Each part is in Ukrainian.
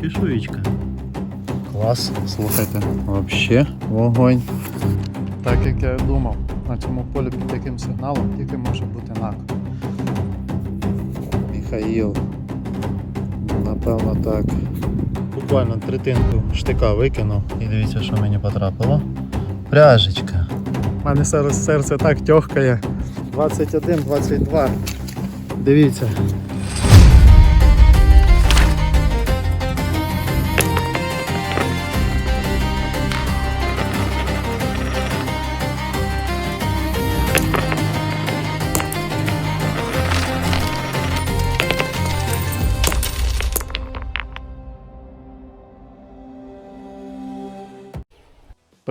Чешуєчка. Клас, слухайте, вообще вогонь. Так як я і думав, на цьому полі під таким сигналом тільки може бути нак. Міхаїл. Напевно так. Буквально третинку штика викинув і дивіться, що мені потрапило. Пряжечка. У мене зараз серце так тьохкає. 21, 22. Дивіться.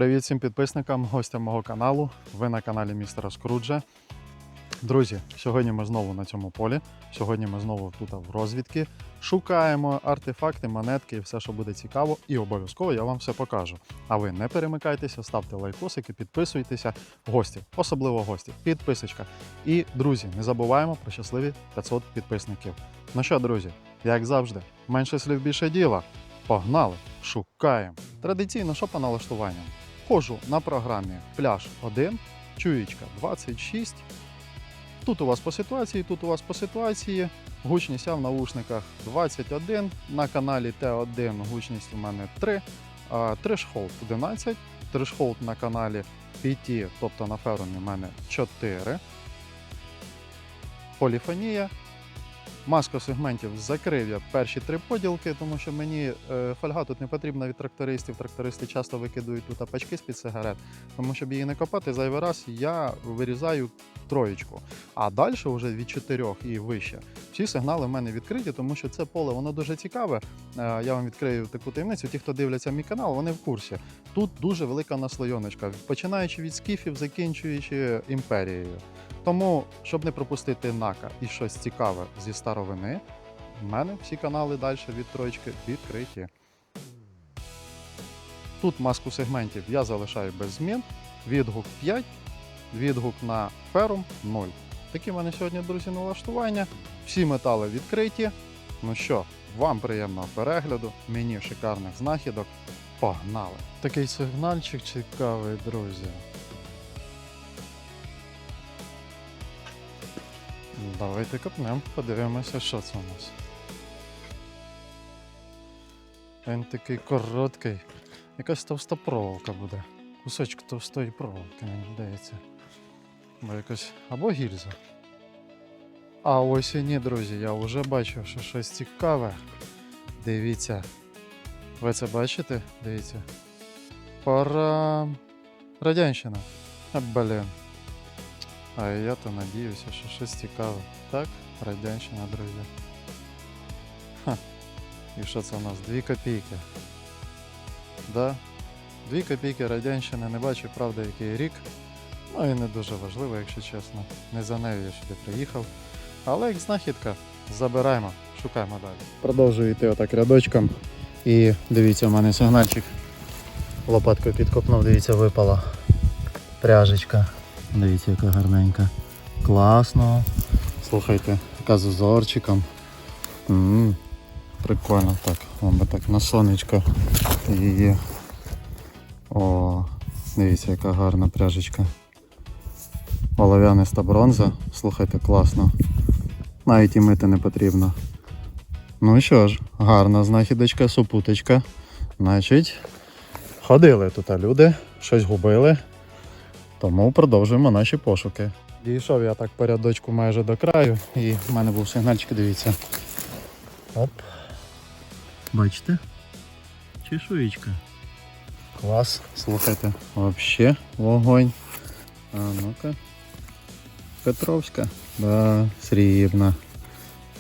Привіт всім підписникам, гостям мого каналу. Ви на каналі містера Скруджа. Друзі, сьогодні ми знову на цьому полі. Сьогодні ми знову тут в розвідки. Шукаємо артефакти, монетки і все, що буде цікаво, і обов'язково я вам все покажу. А ви не перемикайтеся, ставте лайкосики, підписуйтеся. Гості, особливо гості, підписочка. І друзі, не забуваємо про щасливі 500 підписників. Ну що, друзі, як завжди, менше слів більше діла. Погнали, шукаємо. Традиційно, що по налаштуванням? Ходжу на програмі пляж 1, чуєчка 26. Тут у вас по ситуації, тут у вас по ситуації. Гучність я в наушниках 21. На каналі Т1 гучність у мене 3. Трешхолд 11. Трешхолд на каналі PT, тобто на ферумі, у мене 4. Поліфонія. Маска сегментів закрив я перші три поділки, тому що мені е, фольга тут не потрібна від трактористів. Трактористи часто викидують тут пачки з-під сигарет. Тому щоб її не копати, зайвий раз я вирізаю троєчку. А далі вже від чотирьох і вище. Всі сигнали в мене відкриті, тому що це поле воно дуже цікаве. Е, я вам відкрию таку таємницю. Ті, хто дивляться мій канал, вони в курсі. Тут дуже велика наслойоночка, починаючи від скіфів, закінчуючи імперією. Тому, щоб не пропустити нака і щось цікаве зі старовини, в мене всі канали далі від троєчки відкриті. Тут маску сегментів я залишаю без змін. Відгук 5, відгук на ферум 0. Такі в мене сьогодні, друзі, налаштування. Всі метали відкриті. Ну що, вам приємного перегляду, мені шикарних знахідок. Погнали! Такий сигнальчик цікавий, друзі. Давайте копнемо, подивимося, що це у нас. Він такий короткий. Якась товста проволока буде. Кусочок товстої проволоки, мені здається. Бо якось. Або гільза. А ось і ні, друзі, я вже бачу, що щось цікаве. Дивіться. Ви це бачите? Дивіться. Пора. Радянщина. А, блін. А я то надіюся, що щось цікаве. Так, радянщина, друзі. Ха. І що це у нас? Дві копійки. Да? Дві копійки радянщини, не бачу, правда, який рік. Ну і не дуже важливо, якщо чесно. Не за нею я сюди приїхав. Але як знахідка, забираємо, шукаємо далі. Продовжую йти отак рядочком. І дивіться, у мене сигнальчик. Лопаткою підкопнув, дивіться, випала пряжечка. Дивіться, яка гарненька. Класно. Слухайте, яка з узорчиком. м прикольно так. Вам би так на сонечко її. О, дивіться, яка гарна пряжечка. Олов'яниста бронза. Слухайте, класно. Навіть і мити не потрібно. Ну що ж, гарна знахідочка, супуточка. Значить, ходили тут люди, щось губили. Тому продовжуємо наші пошуки. Дійшов я так по рядочку майже до краю, і в мене був сигнальчик, дивіться. Оп. Бачите? Чешуєчка. Клас, слухайте, вообще вогонь. А ну-ка. Петровська. Да, срібна.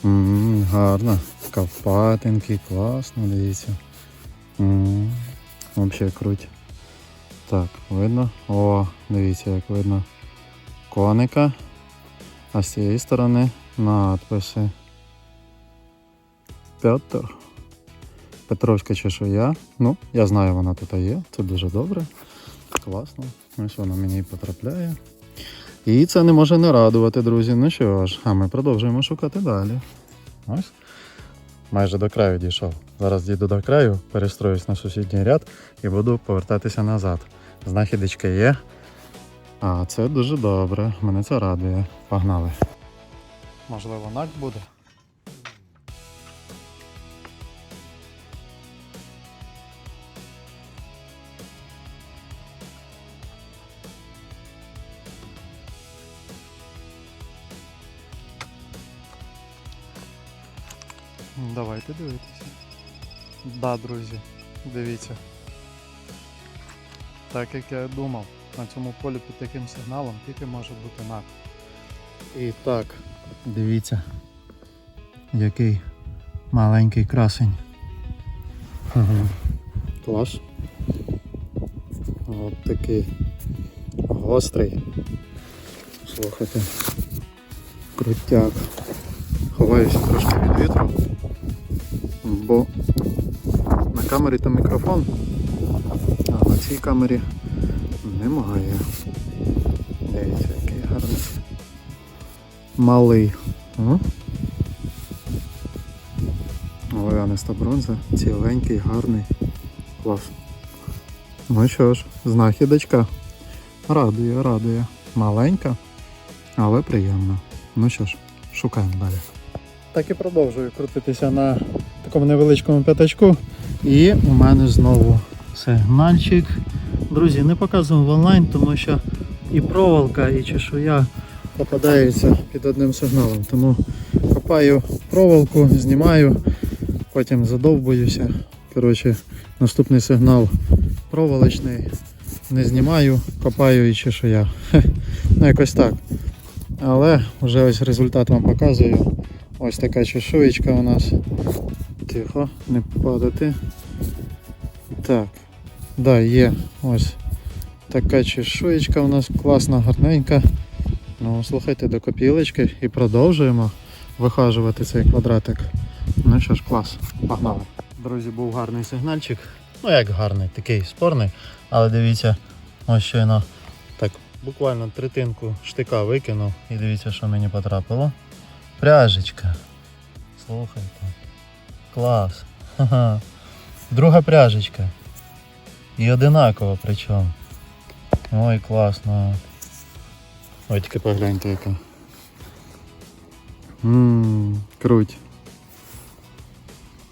м гарно. Кавпатинки, класно, дивіться. м Вообще круть. Так, видно? О, дивіться, як видно коника. А з цієї сторони надписи. Петр. Петровська чешуя. Ну, я знаю, вона тут є. Це дуже добре. Класно. Ось вона мені потрапляє. І це не може не радувати, друзі. Ну що ж, а ми продовжуємо шукати далі. Ось. майже до краю дійшов. Зараз дійду до краю, перестроюсь на сусідній ряд і буду повертатися назад. Знахідочка є. А це дуже добре. Мене це радує. Погнали. Можливо, нак буде. Давайте дивитися. Да, друзі, дивіться. Так як я думав, на цьому полі під таким сигналом тільки може бути нак. І так, дивіться, який маленький красень. Ага. Клас. От такий гострий. Слухайте. Крутяк. Ховаюся трошки від вітру, бо на камері там мікрофон, на цій камері немає. Дивіться, який гарний. Малий. О? Олеаниста бронза, ціленький, гарний. Клас. Ну що ж, знахідочка. Радує, радує. Маленька, але приємна. Ну що ж, шукаємо далі. Так і продовжую крутитися на такому невеличкому п'ятачку. І у мене знову сигнальчик. Друзі, не показую онлайн, тому що і проволока, і чешуя попадаються під одним сигналом. Тому копаю проволоку, знімаю, потім задовбуюся. Коротше, наступний сигнал проволочний. Не знімаю, копаю і чешуя. Ну якось так. Але вже ось результат вам показую. Ось така чешуєчка у нас. Тихо, не падати. Так. Да, є ось така чешуєчка у нас класна, гарненька. Ну, слухайте до копілочки і продовжуємо вихажувати цей квадратик. Ну що ж, клас, погнали. Друзі, був гарний сигнальчик. Ну як гарний, такий спорний, але дивіться, ось щойно так буквально третинку штика викинув і дивіться, що мені потрапило. Пряжечка. Слухайте. Клас. Ха-ха. Друга пряжечка. І одинакова причому. Ой, класно. Ой, тільки погляньте яка. Ммм, круть.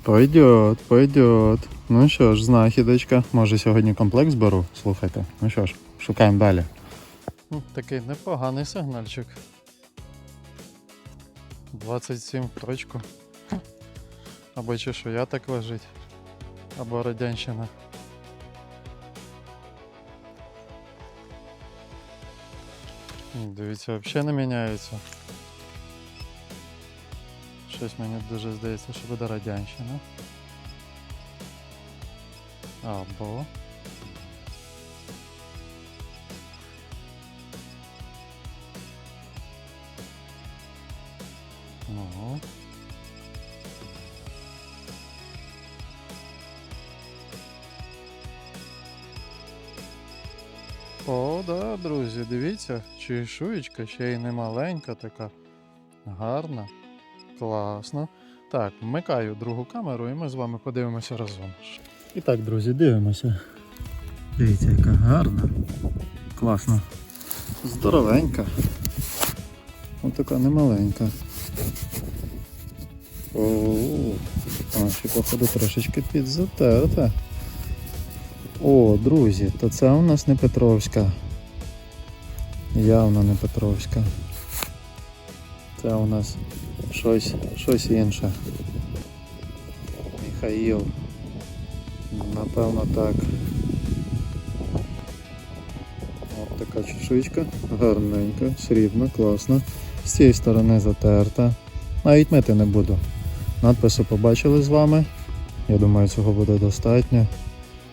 Пойдет, пойдет. Ну що ж, знахідочка. Може сьогодні комплекс беру, слухайте. Ну що ж, шукаємо далі. Такий непоганий сигнальчик. 27 в точку. Або чешуя так лежить, або радянщина. Дивіться, взагалі не міняється. Щось мені дуже здається, що буде радянщина. Або. Ну. О, да, друзі, дивіться, чешуєчка ще й не маленька така. Гарна. Класно. Так, вмикаю другу камеру і ми з вами подивимося разом. І так, друзі, дивимося. Дивіться, яка гарна. Класно. Здоровенька. Ось така немаленька. О, а ще походу трошечки підзатерта. О, друзі, то це у нас не Петровська. Явно не Петровська. Це у нас щось, щось інше. Михаїл. Напевно так. От така чешуйка, гарненька, срібна, класна. З цієї сторони затерта. Навіть мити не буду. Надписи побачили з вами. Я думаю, цього буде достатньо.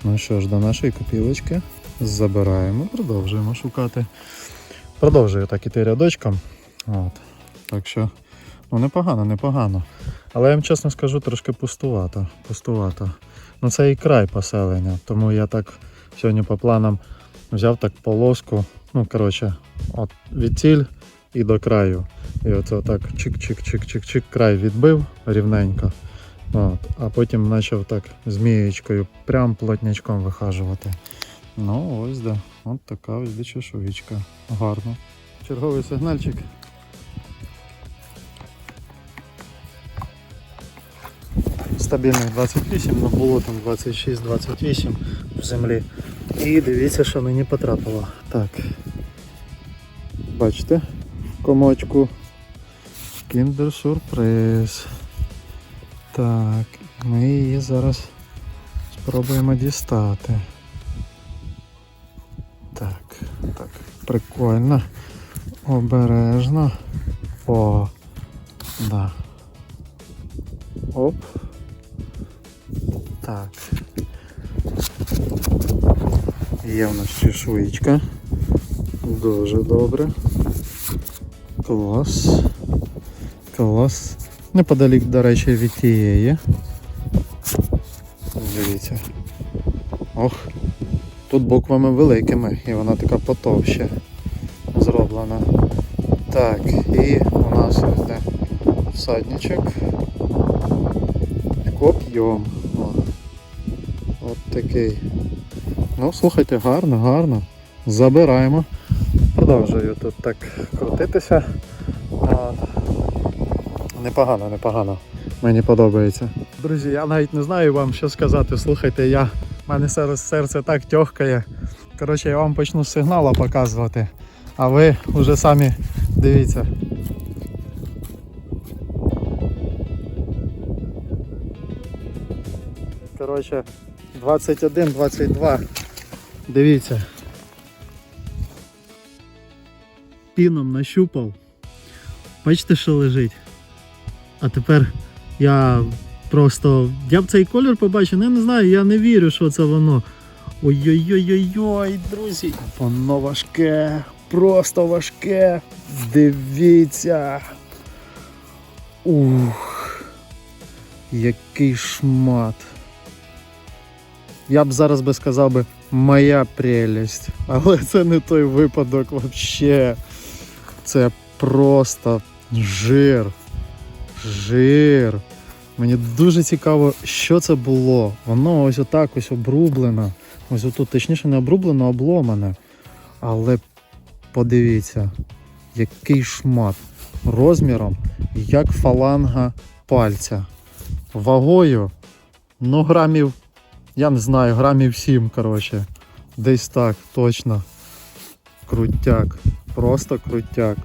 Ну що ж, до нашої копілочки забираємо, продовжуємо шукати. Продовжую так іти рядочком. От. Так що, ну непогано, непогано. Але я вам чесно скажу, трошки пустувато. пустувато. Ну це і край поселення, тому я так сьогодні по планам взяв так полоску. Ну, коротше, от від ціль і до краю. І оце так чик-чик-чик-чик-чик край відбив рівненько. От. А потім почав так змієчкою прям плотнячком вихажувати. Ну, ось да. От така ось де чешуєчка. Гарно. Черговий сигнальчик. Стабільних 28, але було там 26-28 в землі. І дивіться, що мені потрапило. Так. Бачите? Комочку. Кіндер сюрприз. Так, ми її зараз спробуємо дістати. Так, так, прикольно. Обережно. О, да. Оп. Так. Є в нас чешуєчка. Дуже добре. Клас. Клас. Неподалік, до речі, від тієї. Дивіться. Ох. Тут буквами великими і вона така потовще зроблена. Так, і у нас ось де всадничок. Коп'єм. От такий. Ну, слухайте, гарно, гарно. Забираємо. Продовжую тут так крутитися. Непогано, непогано. Мені подобається. Друзі, я навіть не знаю вам, що сказати. Слухайте, я. У мене зараз серце так тьохкає. Коротше, я вам почну з сигнала показувати. А ви вже самі дивіться. Коротше, 21-22. Дивіться. Піном нащупав. Бачите, що лежить? А тепер я просто. Я б цей колір побачив, ну, я не знаю, я не вірю, що це воно. Ой-ой-ой-ой, друзі. Воно важке, просто важке. Дивіться. Ух. Який шмат. Я б зараз би сказав би моя прелість. Але це не той випадок взагалі. Це просто жир. Жир. Мені дуже цікаво, що це було. Воно ось отак ось обрублено. Ось отут, точніше, не обрублено, а обломане. Але подивіться, який шмат розміром, як фаланга пальця. Вагою, ну, грамів, я не знаю, грамів 7, коротше. Десь так, точно. Крутяк. Просто крутяк.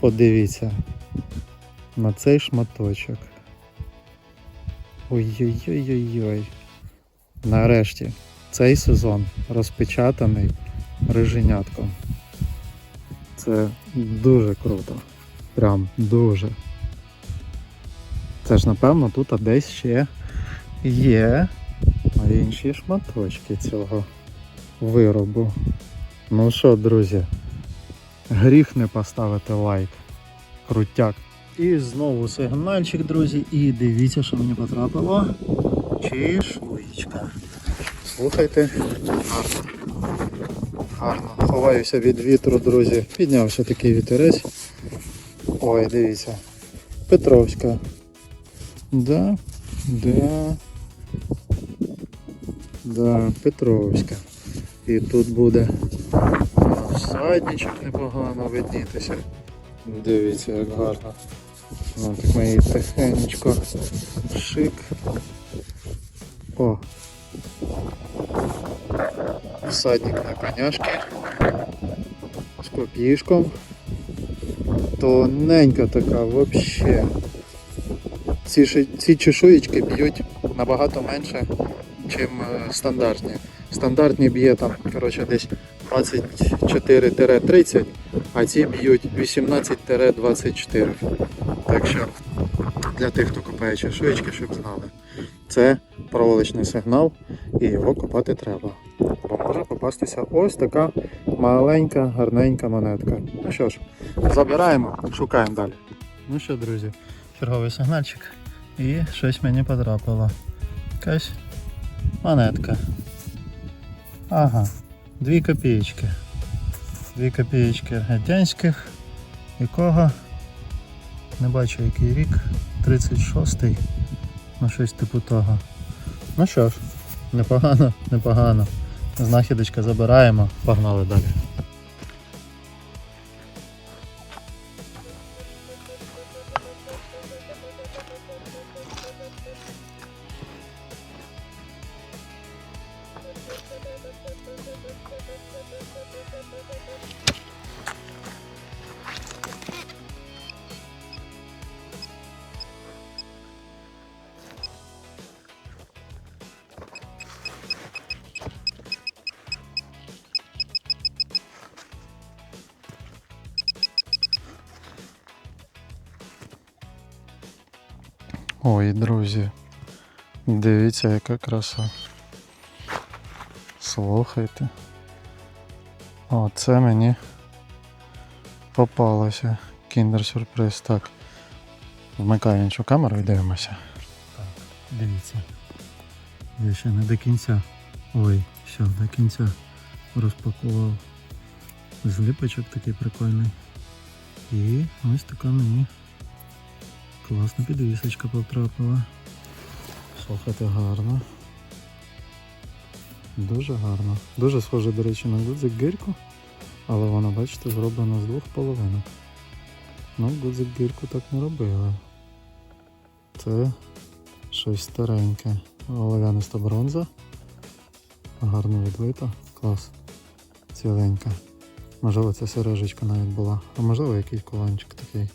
Подивіться на цей шматочок. Ой-ой-ой-ой-ой. Нарешті цей сезон розпечатаний риженятком. Це дуже круто. Прям дуже. Це ж напевно тут десь ще є інші шматочки цього виробу. Ну що, друзі, гріх не поставити лайк. Крутяк. І знову сигнальчик, друзі. І дивіться, що мені потрапило. Чешуєчка. Слухайте. Гарно. Гарно. Ховаюся від вітру, друзі. Піднявся такий вітерець. Ой, дивіться. Петровська. Да, да. Да, Петровська. І тут буде всадничок непогано виднітися. Дивіться, як гарно. Ну, так ми її шик. О. Всадник на коняшки. З копішком. Тоненька така вообще. Ці, ці чешуєчки б'ють набагато менше, ніж стандартні. Стандартні б'є там, коротше, десь 24-30, а ці б'ють 18-24. Так що для тих, хто копає чешуєчки, щоб знали. Це проволочний сигнал і його копати треба. Бо може попастися ось така маленька, гарненька монетка. Ну що ж, забираємо, шукаємо далі. Ну що, друзі, черговий сигнальчик. І щось мені потрапило. Якась монетка. Ага, дві копієчки. Дві копієчки радянських. Якого? Не бачу який рік. 36-й. Ну щось типу того. Ну що ж, непогано, непогано. Знахідочка забираємо, погнали далі. Ой, друзі, дивіться, яка краса. Слухайте. Оце мені попалося. Кіндер сюрприз. Так. Вмикаю іншу камеру і дивимося. Так, дивіться. Я ще не до кінця. Ой, все, до кінця розпакував. Зліпочок такий прикольний. І ось така мені Класна підвісочка потрапила. Слухайте, гарно. Дуже гарно. Дуже схоже, до речі, на гудзик гирку, але вона, бачите, зроблена з двох половинок. Ну, гудзик гирку так не робили. Це щось стареньке. Олов'яниста бронза. Гарно відлита. Клас. Ціленька. Можливо, це сережечка навіть була. А можливо якийсь колончик такий.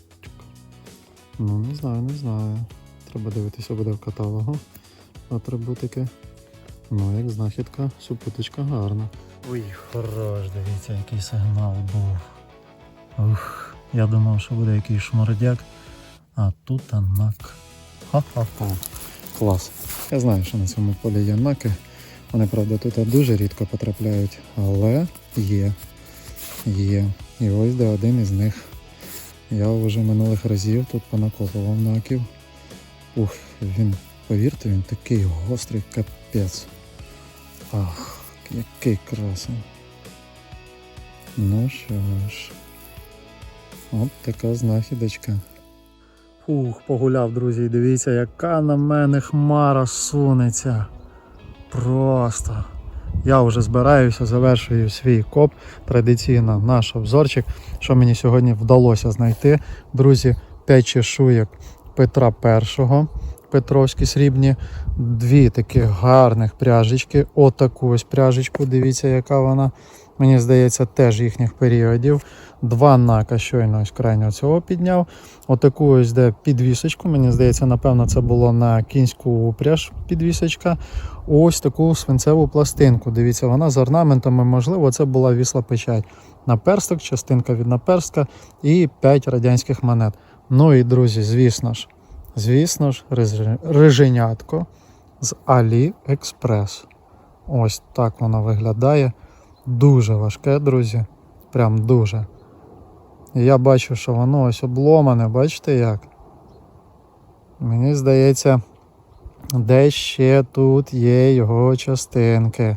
Ну, не знаю, не знаю. Треба дивитися буде в каталогу. Атрибутики. Ну, як знахідка, супуточка гарна. Ой, хорош, дивіться, який сигнал був. Ух, я думав, що буде якийсь шмордяк, а тут анак. Ха-ха-ха. Клас. Я знаю, що на цьому полі є наки. Вони, правда, тут дуже рідко потрапляють, але є. Є. І ось де один із них. Я вже минулих разів тут понакопував наків. Ух, він, повірте, він такий гострий капець. Ах, який красень. Ну що ж. От така знахідочка. Фух, погуляв, друзі, дивіться, яка на мене хмара сунеться. Просто. Я вже збираюся, завершую свій коп. Традиційно наш обзорчик. Що мені сьогодні вдалося знайти. Друзі, 5 чешуєк Петра І, Петровські срібні, дві таких гарних пряжечки. Отаку ось пряжечку, дивіться, яка вона. Мені здається, теж їхніх періодів. Два нака щойно ось крайнього цього підняв. Отаку ось де підвісочку. Мені здається, напевно, це було на кінську упряж підвісочка. Ось таку свинцеву пластинку. Дивіться, вона з орнаментами, можливо, це була вісла печать. Наперсток, частинка від наперстка і 5 радянських монет. Ну і друзі, звісно ж, звісно ж, риж- риженятко з AliExpress. Ось так воно виглядає. Дуже важке, друзі. Прям дуже. І я бачу, що воно ось обломане, бачите як? Мені здається, де ще тут є його частинки.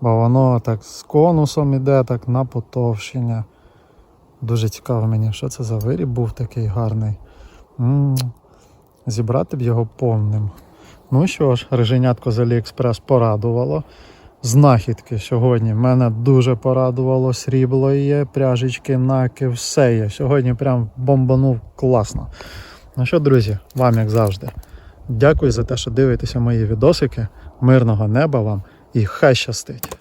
Бо воно так з конусом іде, так на потовщення. Дуже цікаво мені, що це за виріб був такий гарний. м Зібрати б його повним. Ну що ж, реженятко з Аліекспрес порадувало. Знахідки сьогодні мене дуже порадувало. Срібло є, пряжечки, наки, все є. Сьогодні прям бомбанув класно. Ну що, друзі, вам як завжди. Дякую за те, що дивитеся мої відосики. Мирного неба вам і хай щастить!